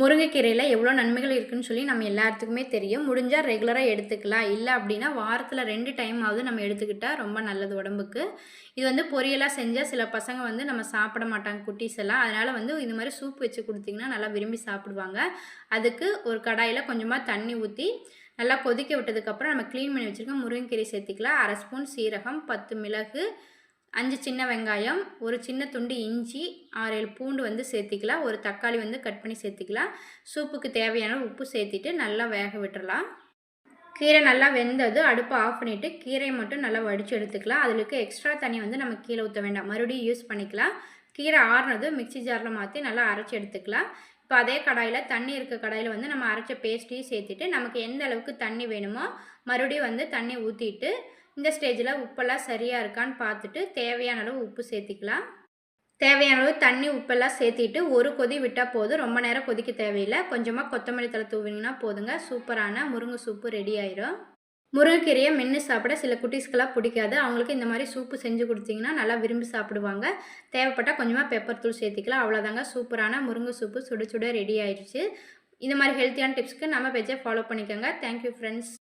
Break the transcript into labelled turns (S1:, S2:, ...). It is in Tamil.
S1: முருங்கைக்கீரையில் எவ்வளோ நன்மைகள் இருக்குதுன்னு சொல்லி நம்ம எல்லாத்துக்குமே தெரியும். முடிஞ்சால் ரெகுலராக எடுத்துக்கலாம். இல்லை அப்படின்னா வாரத்தில் ரெண்டு டைம் ஆகுது நம்ம எடுத்துக்கிட்டால் ரொம்ப நல்லது உடம்புக்கு. இது வந்து பொரியலாக செஞ்சால் சில பசங்க வந்து நம்ம சாப்பிட மாட்டாங்க குட்டீஸ் எல்லாம். அதனால் வந்து இது மாதிரி சூப் வச்சு கொடுத்திங்கன்னா நல்லா விரும்பி சாப்பிடுவாங்க. அதுக்கு ஒரு கடாயில் கொஞ்சமாக தண்ணி ஊற்றி நல்லா கொதிக்க விட்டதுக்கப்புறம் நம்ம க்ளீன் பண்ணி வச்சுருக்கோம் முருங்கைக்கீரை சேர்த்திக்கலாம். அரை ஸ்பூன் சீரகம் பத்து மிளகு அஞ்சு சின்ன வெங்காயம் ஒரு சின்ன துண்டு இஞ்சி ஆறு ஏழு பூண்டு வந்து சேர்த்திக்கலாம். ஒரு தக்காளி வந்து கட் பண்ணி சேர்த்திக்கலாம். சூப்புக்கு தேவையான உப்பு சேர்த்திட்டு நல்லா வேக விட்டுறலாம். கீரை நல்லா வெந்தது அடுப்பை ஆஃப் பண்ணிவிட்டு கீரையை மட்டும் நல்லா வடித்து எடுத்துக்கலாம். அதுக்கு எக்ஸ்ட்ரா தண்ணி வந்து நம்ம கீழே ஊற்ற வேண்டாம். மறுபடியும் யூஸ் பண்ணிக்கலாம். கீரை ஆறுனது மிக்சி ஜாரில் மாற்றி நல்லா அரைச்சி எடுத்துக்கலாம். இப்போ அதே கடாயில் தண்ணி இருக்க கடாயில் வந்து நம்ம அரைச்ச பேஸ்ட்டையும் சேர்த்துட்டு நமக்கு எந்த அளவுக்கு தண்ணி வேணுமோ மறுபடியும் வந்து தண்ணி ஊற்றிட்டு இந்த ஸ்டேஜில் உப்பெல்லாம் சரியாக இருக்கான்னு பார்த்துட்டு தேவையான அளவு உப்பு சேர்த்திக்கலாம். தேவையான அளவு தண்ணி உப்பெல்லாம் சேர்த்திட்டு ஒரு கொதி விட்டால் போதும். ரொம்ப நேரம் கொதிக்க தேவையில்லை. கொஞ்சமாக கொத்தமல்லி தலை தூவினீங்கன்னா போதுங்க. சூப்பரான முருங்கை சூப்பு ரெடி ஆயிரும். முருங்கைக்கீரையை மென்று சாப்பிட சில குட்டீஸ்க்கெல்லாம் பிடிக்காது. அவங்களுக்கு இந்த மாதிரி சூப்பு செஞ்சு கொடுத்தீங்கன்னா நல்லா விரும்பி சாப்பிடுவாங்க. தேவைப்பட்டால் கொஞ்சமாக பெப்பர் தூள் சேர்த்திக்கலாம். அவ்வளோதாங்க சூப்பரான முருங்கை சூப்பு சுட சுட ரெடி ஆயிடுச்சு. இந்த மாதிரி ஹெல்த்தியான டிப்ஸ்க்கு நம்ம பேஜை ஃபாலோ பண்ணிக்கோங்க. Thank you friends.